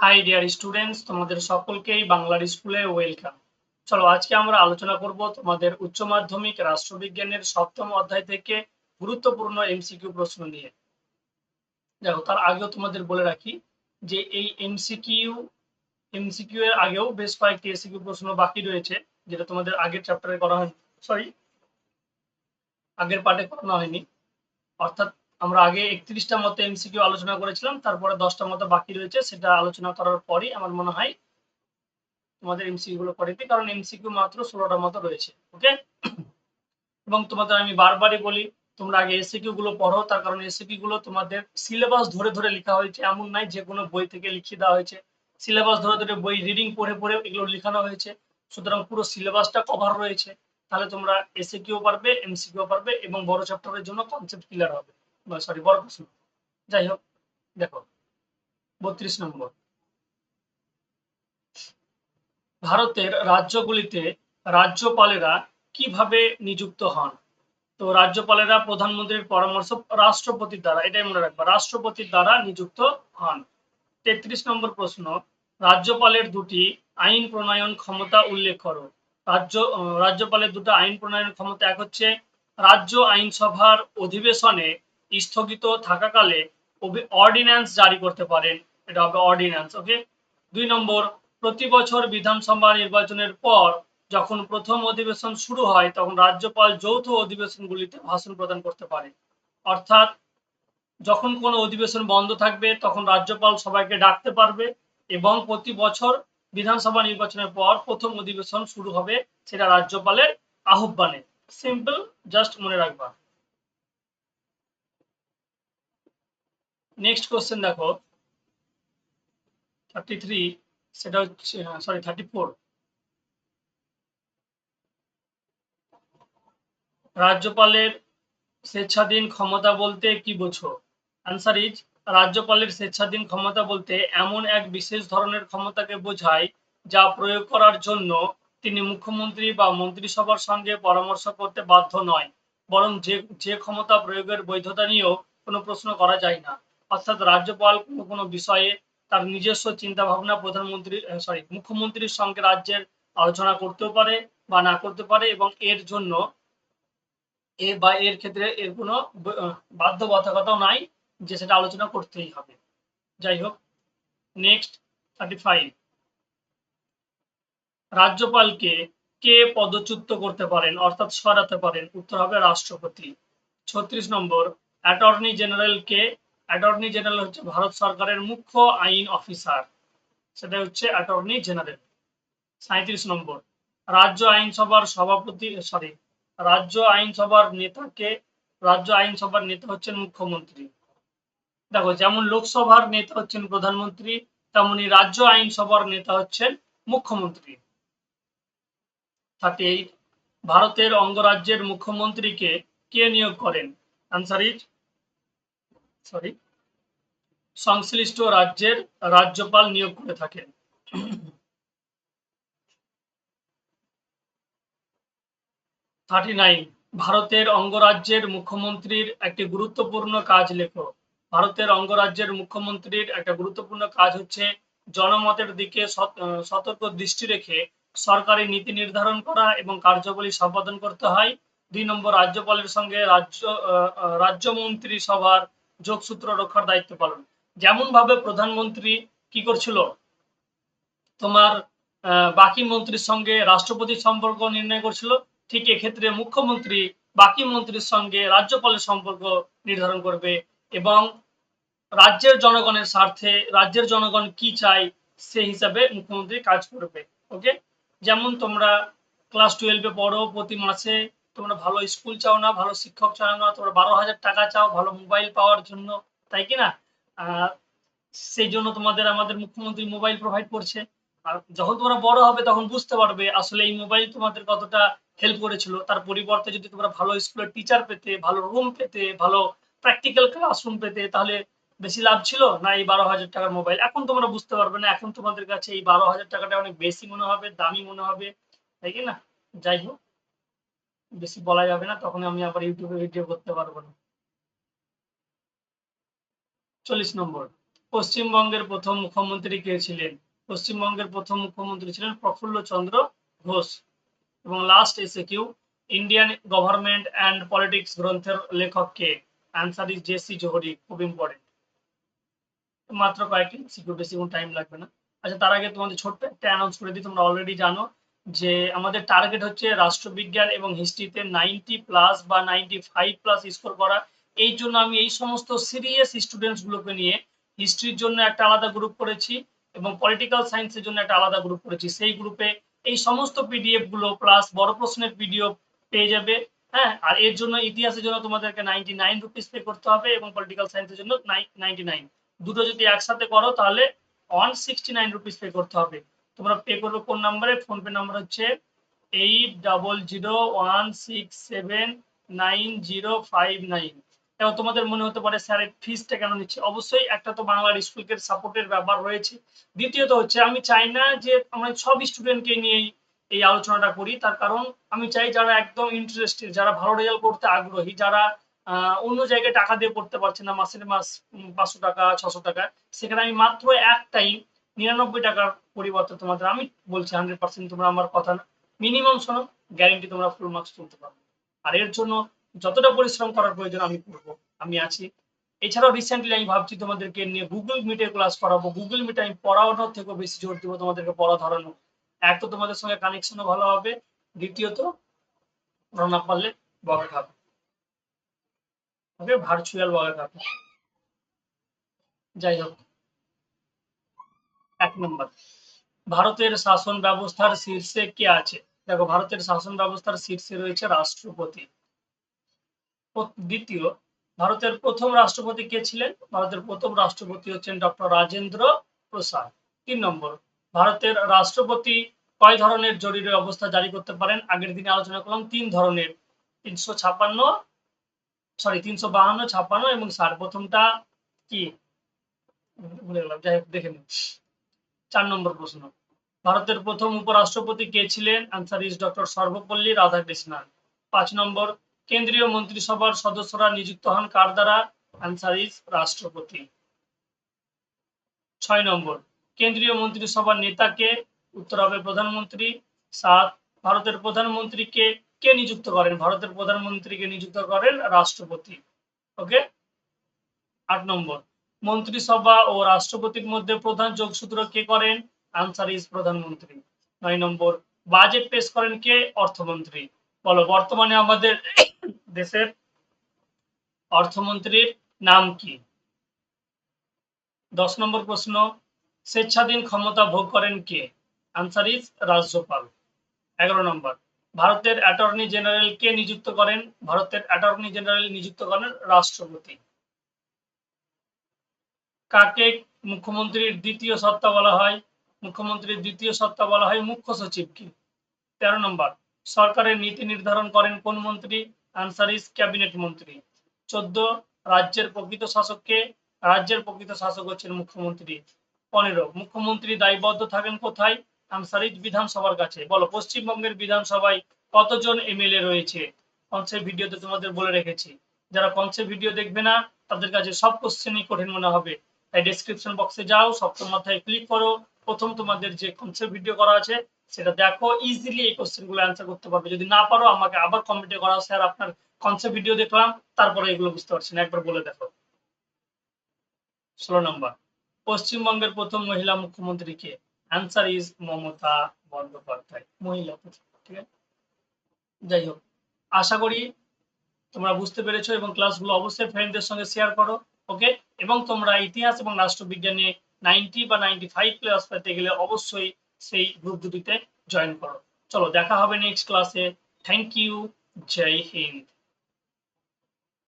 High dear students তোমাদের সকলকেই বাংলার স্কুলে ওয়েলকাম চলো, আজকে আমরা আলোচনা করব তোমাদের উচ্চ মাধ্যমিক রাষ্ট্রবিজ্ঞানের সপ্তম অধ্যায় থেকে গুরুত্বপূর্ণ এমসিকিউ প্রশ্ন নিয়ে। দেখো, তার আগেও তোমাদের বলে রাখি যে এই এমসিকিউ এমসিকিউ এর আগেও বেশ কয়েকটি এমসিকিউ প্রশ্ন বাকি রয়েছে, যেটা তোমাদের আগের চ্যাপ্টারে করা হয় সরি আগের পার্টে করানো হয়নি। অর্থাৎ আমরা আগে একত্রিশটা মতো এমসিকিউ আলোচনা করেছিলাম, তারপরে দশটা মতো বাকি রয়েছে, সেটা আলোচনা করার পরই আমার মনে হয় তোমাদের এমসিকিউ গুলো করে দিই, কারণ এমসিকিউ মাত্র ষোলোটা মতো রয়েছে ওকে এবং তোমাদের আমি বারবারই বলি, তোমরা আগে এসিকিউ গুলো পড়ো, তার কারণ এসিকিউ গুলো তোমাদের সিলেবাস ধরে ধরে লেখা হয়েছে, এমন নাই যে কোনো বই থেকে লিখিয়ে দেওয়া হয়েছে। সিলেবাস ধরে ধরে বই রিডিং পড়ে পড়ে এগুলো লেখানো হয়েছে, সুতরাং পুরো সিলেবাসটা কভার রয়েছে। তাহলে তোমরা এসিকিউ পারবে এমসিকিউ পারবে, এবং বড় চ্যাপ্টারের জন্য কনসেপ্ট ক্লিয়ার হবে। সরি বড় প্রশ্ন। যাই হোক, দেখো, বত্রিশ নম্বর। ভারতের রাজ্যগুলিতে রাজ্যপালেরা কীভাবে নিযুক্ত হন? তো রাজ্যপালেরা প্রধানমন্ত্রীর পরামর্শ রাষ্ট্রপতির দ্বারা, এটাই মনে রাখবা, রাষ্ট্রপতির দ্বারা নিযুক্ত হন। তেত্রিশ নম্বর প্রশ্ন, রাজ্যপালের দুটি আইন প্রণয়ন ক্ষমতা উল্লেখ করো। রাজ্য, রাজ্যপালের দুটো আইন প্রণয়ন ক্ষমতা, এক হচ্ছে রাজ্য আইনসভার অধিবেশনে স্থগিত থাকাকালে অর্ডিন্যান্স জারি করতে পারেন। এটা হবে অর্ডিন্যান্স ওকে দুই নম্বর, প্রতি বছর বিধানসভা নির্বাচনের পর যখন প্রথম অধিবেশন শুরু হয়, তখন রাজ্যপাল যৌথ অধিবেশনগুলিতে ভাষণ প্রদান করতে পারে। অর্থাৎ যখন কোনো অধিবেশন বন্ধ থাকবে, তখন রাজ্যপাল সবাইকে ডাকতে পারবে এবং প্রতি বছর বিধানসভা নির্বাচনের পর প্রথম অধিবেশন শুরু হবে, সেটা রাজ্যপালের আহ্বানে। সিম্পল জাস্ট মনে রাখবা। নেক্সট কোশ্চেন দেখো। থার্টি থ্রি সেটা হচ্ছে সরি থার্টি রাজ্যপালের স্বেচ্ছাধীন ক্ষমতা বলতে কি বোঝো? আনসার ইজ রাজ্যপালের স্বেচ্ছাধীন ক্ষমতা বলতে এমন এক বিশেষ ধরনের ক্ষমতাকে বোঝায় যা প্রয়োগ করার জন্য তিনি মুখ্যমন্ত্রী বা মন্ত্রিসভার সঙ্গে পরামর্শ করতে বাধ্য নয়, বরং যে যে ক্ষমতা প্রয়োগের বৈধতা নিয়েও কোনো প্রশ্ন করা যায় না। অর্থাৎ রাজ্যপাল কোনো কোনো বিষয়ে তার নিজস্ব চিন্তা ভাবনা প্রধানমন্ত্রী সরি মুখ্যমন্ত্রীর সঙ্গে রাজ্যের আলোচনা করতেও পারে বা না করতে পারে এবং এর জন্য এ বা এর ক্ষেত্রে এর কোনো বাধ্যবাধকতাও নাই যে সেটা আলোচনা করতেই হবে। যাই হোক নেক্সট থার্টি ফাইভ রাজ্যপালকে কে পদচ্যুত করতে পারেন, অর্থাৎ সরাতে পারেন? উত্তর হবে রাষ্ট্রপতি। ছত্রিশ নম্বর, অ্যাটর্নি জেনারেল কে অ্যাটর্নি জেনারেল হচ্ছে ভারত সরকারের মুখ্য আইন অফিসার। সেটা হচ্ছে অ্যাটর্নি জেনারেল সাঁত্রিশ নম্বর। রাজ্য আইনসভার সভাপতি সরি রাজ্য আইনসভার নেতাকে, রাজ্য আইনসভার নেতা হচ্ছেন মুখ্যমন্ত্রী। দেখো, যেমন লোকসভার নেতা হচ্ছেন প্রধানমন্ত্রী, তেমনি রাজ্য আইনসভার নেতা হচ্ছেন মুখ্যমন্ত্রী। থার্টি ভারতের অঙ্গরাজ্যের মুখ্যমন্ত্রীকে কে নিয়োগ করেন? আনসার ইজ সরি সংশ্লিষ্ট রাজ্যের রাজ্যপাল নিয়োগ করে থাকেন। থার্টি নাইন ভারতের অঙ্গরাজ্যের মুখ্যমন্ত্রীর একটি গুরুত্বপূর্ণ কাজ লেখো। ভারতের অঙ্গরাজ্যের মুখ্যমন্ত্রীর একটা গুরুত্বপূর্ণ কাজ হচ্ছে জনমতের দিকে সতর্ক দৃষ্টি রেখে সরকারি নীতি নির্ধারণ করা এবং কার্যাবলী সম্পাদন করতে হয়। দুই নম্বর, রাজ্যপালের সঙ্গে রাজ্য রাজ্যমন্ত্রী সভার যোগসূত্র রক্ষার দায়িত্ব পালন। যেমন ভাবে প্রধানমন্ত্রী কি করছিল? তোমার বাকি মন্ত্রীর সঙ্গে রাষ্ট্রপতির সম্পর্ক নির্ণয় করছিল। ঠিক এক্ষেত্রে মুখ্যমন্ত্রী বাকি মন্ত্রীর সঙ্গে রাজ্যপালের সম্পর্ক নির্ধারণ করবে এবং রাজ্যের জনগণের স্বার্থে রাজ্যের জনগণ কি চাই সেই হিসাবে মুখ্যমন্ত্রী কাজ করবে। ওকে যেমন তোমরা ক্লাস টুয়েলভে পড়ো প্রতি মাসে তোমরা ভালো স্কুল চাও না, ভালো শিক্ষক চাও না, তোমরা বারো হাজার টাকা চাও, ভালো মোবাইল পাওয়ার জন্য, তাই কি না? সেই জন্য তোমাদের আমাদের মুখ্যমন্ত্রী মোবাইল প্রোভাইড করছে। আর যখন তোমরা বড় হবে তখন বুঝতে পারবে আসলে এই মোবাইল তোমাদের কতটা হেল্প করেছিল। তার পরিবর্তে যদি তোমরা ভালো স্কুলের টিচার পেতে, ভালো রুম পেতে, ভালো প্র্যাকটিক্যাল ক্লাসরুম পেতে, তাহলে বেশি লাভ ছিল না এই বারো হাজার টাকার মোবাইল? এখন তোমরা বুঝতে পারবে না, এখন তোমাদের কাছে এই বারো হাজার টাকাটা অনেক বেশি মনে হবে, দামি মনে হবে, তাই কি না? যাই হোক। বেশি বলা যাবে না তখন আমি আবার ইউটিউবে ভিডিও করতে পারব না। চল্লিশ নম্বর। পশ্চিমবঙ্গের প্রথম মুখ্যমন্ত্রী কে ছিলেন? পশ্চিমবঙ্গের প্রথম মুখ্যমন্ত্রী ছিলেন প্রফুল্ল চন্দ্র ঘোষ। এবং লাস্ট এসে Q Indian government and politics গ্রন্থের লেখক কে? অ্যান্সার ইজ জেসি জোহরি খুব ইম্পর্টেন্ট মাত্র কয়েকটি সিকিউ বেশি কোনো টাইম লাগবে না। আচ্ছা তার আগে তোমাদের ছোট্ট একটা অ্যানাউন্স করে দিই, তোমরা অলরেডি জানো। যে আমাদের টার্গেট হচ্ছে রাষ্ট্রবিজ্ঞান এবং হিস্ট্রিতে নাইনটি প্লাস বা নাইনটি ফাইভ প্লাস স্কোর করা। এই জন্য আমি এই সমস্ত সিরিয়াস স্টুডেন্টস গুলোকে নিয়ে হিস্ট্রির জন্য একটা আলাদা গ্রুপ করেছি এবং পলিটিক্যাল সায়েন্সের জন্য একটা আলাদা গ্রুপ করেছি। সেই গ্রুপে এই সমস্ত পিডিএফগুলো প্লাস বড় প্রশ্নের ভিডিও পেয়ে যাবে হ্যাঁ? আর এর জন্য ইতিহাসের জন্য তোমাদেরকে নাইনটি নাইন রুপিস পে করতে হবে এবং পলিটিক্যাল সায়েন্সের জন্য নাইনটি নাইন দুটো যদি একসাথে করো তাহলে one sixty nine rupees pay করতে হবে। তোমরা পে করবে কোন নাম্বারে ফোন পে নাম্বার হচ্ছে eight double zero one six seven nine zero five nine এবং তোমাদের মনে হতে পারে স্যার ফিসটা কেন নিচ্ছে? অবশ্যই একটা তো বাংলার স্কুলকে সাপোর্টের ব্যাপার রয়েছে। দ্বিতীয়ত হচ্ছে, আমি চাই না যে আমরা সব স্টুডেন্টকে নিয়েই এই আলোচনাটা করি। তার কারণ আমি চাই যারা একদম ইন্টারেস্টেড যারা ভালো রেজাল্ট করতে আগ্রহী, যারা অন্য জায়গায় টাকা দিয়ে পড়তে পারছে না, মাসের মাস পাঁচশো টাকা, ছশো টাকা, সেখানে আমি মাত্র একটাই নিরানব্বই টাকার পরিবর্তে তোমাদের, আমি বলছি হান্ড্রেড পার্সেন্ট তোমরা আমার কথা না। মিনিমাম শোনো গ্যারেন্টি তোমরা ফুল মার্কস তুলতে পারবে আর এর জন্য যতটা পরিশ্রম করার প্রয়োজন আমি করব, আমি আছি। এছাড়াও রিসেন্টলি আমি ভাবছি তোমাদেরকে নিয়ে গুগল মিটের ক্লাস করাবো। গুগল মিটে আমি পড়ানোর থেকেও বেশি জোর দিব তোমাদেরকে পড়া ধরানো। এক তো তোমাদের সঙ্গে কানেকশনও ভালো হবে। দ্বিতীয়ত না পারলে বকা খাবে। ওকে ভার্চুয়াল বকা খাবে। যাই হোক। এক নম্বর। ভারতের শাসন ব্যবস্থার শীর্ষে কে আছে? দেখো, ভারতের শাসন ব্যবস্থার শীর্ষে রয়েছে রাষ্ট্রপতি। দ্বিতীয়, ভারতের প্রথম রাষ্ট্রপতি কে ছিলেন? ভারতের প্রথম রাষ্ট্রপতি হচ্ছেন ডক্টর রাজেন্দ্র প্রসাদ। তিন নম্বর, ভারতের রাষ্ট্রপতি কয় ধরনের জরুরি অবস্থা জারি করতে পারেন? আগের দিনে আলোচনা করলাম, তিন ধরনের। তিনশো ছাপান্ন সরি তিনশো বাহান্ন ছাপান্ন এবং ষাট প্রথমটা কি? ভুলে গেলাম, যাই হোক, দেখে নিন চার নম্বর প্রশ্ন। ভারতের প্রথম উপরাষ্ট্রপতি কে ছিলেন? Answer is doctor Sarvepalli Radhakrishnan. পাঁচ নম্বর, কেন্দ্রীয় মন্ত্রিসভার সদস্যরা নিযুক্ত হন কার দ্বারা? আনসার ইজ রাষ্ট্রপতি। ছয় নম্বর, কেন্দ্রীয় মন্ত্রিসভার নেতাকে উত্তর হবে প্রধানমন্ত্রী। সাত, ভারতের প্রধানমন্ত্রীকে কে? নিযুক্ত করেন? ভারতের প্রধানমন্ত্রীকে নিযুক্ত করেন? রাষ্ট্রপতি। ওকে? আট নম্বর মন্ত্রিসভা ও রাষ্ট্রপতির মধ্যে প্রধান যোগসূত্র কে করেন? আনসার ইজ প্রধানমন্ত্রী। নয় নম্বর বাজেট পেশ করেন কে? অর্থমন্ত্রী। বলো, বর্তমানে আমাদের দেশের অর্থমন্ত্রীর নাম কি? দশ নম্বর প্রশ্ন, স্বেচ্ছাধীন ক্ষমতা ভোগ করেন কে? আনসার ইজ রাজ্যপাল। এগারো নম্বর, ভারতের অ্যাটর্নি জেনারেল কে নিযুক্ত করেন? ভারতের অ্যাটর্নি জেনারেল নিযুক্ত করেন রাষ্ট্রপতি। কাকে মুখ্যমন্ত্রীর দ্বিতীয় সত্তা বলা হয়? মুখ্যমন্ত্রীর দ্বিতীয় সত্তা বলা হয় মুখ্য সচিবকে। তেরো নম্বর, সরকারের নীতি নির্ধারণ করেন কোন মন্ত্রী? আনসার ইজ ক্যাবিনেট মন্ত্রী। চোদ্দ, রাজ্যের প্রকৃত শাসককে? রাজ্যের প্রকৃত শাসক হচ্ছেন মুখ্যমন্ত্রী। পনেরো, মুখ্যমন্ত্রী দায়বদ্ধ থাকেন কোথায়? আনসার ইজ বিধানসভার কাছে। বলো, পশ্চিমবঙ্গের বিধানসভায় কতজন এমএলএ রয়েছে? কনসেপ্ট ভিডিওতে তোমাদের বলে রেখেছি। যারা কনসেপ্ট ভিডিও দেখবে না, তাদের কাছে সব কোশ্চেনই কঠিন মনে হবে। ডেসক্রিপশন বক্সে যাও, সপ্তম মাথায় ক্লিক করো। প্রথম তোমাদের যে কনসেপ্ট ভিডিও করা আছে, সেটা দেখো ইজিলি এই কোশ্চেনগুলো অ্যান্সার করতে পারবে। যদি না পারো, আমাকে আবার কমেন্টে করা স্যার, আপনার কনসেপ্ট ভিডিও দেখলাম, তারপরে এগুলো বুঝতে পারছি না। একবার বলে দেখো। ষোলো নম্বর। পশ্চিমবঙ্গের প্রথম মহিলা মুখ্যমন্ত্রী কে? অ্যান্সার ইজ মমতা বন্দ্যোপাধ্যায়, মহিলা ঠিক আছে? যাই হোক, আশা করি তোমরা বুঝতে পেরেছ এবং ক্লাসগুলো অবশ্যই ফ্রেন্ডদের সঙ্গে শেয়ার করো। ওকে? এবং তোমরা ইতিহাস এবং রাষ্ট্রবিজ্ঞানে নাইনটি বা নাইনটি ফাইভ প্লাস পেতে গেলে অবশ্যই সেই গ্রুপ দুটিতে জয়েন করো। চলো, দেখা হবে নেক্সট ক্লাসে থ্যাংক ইউ জয় হিন্দ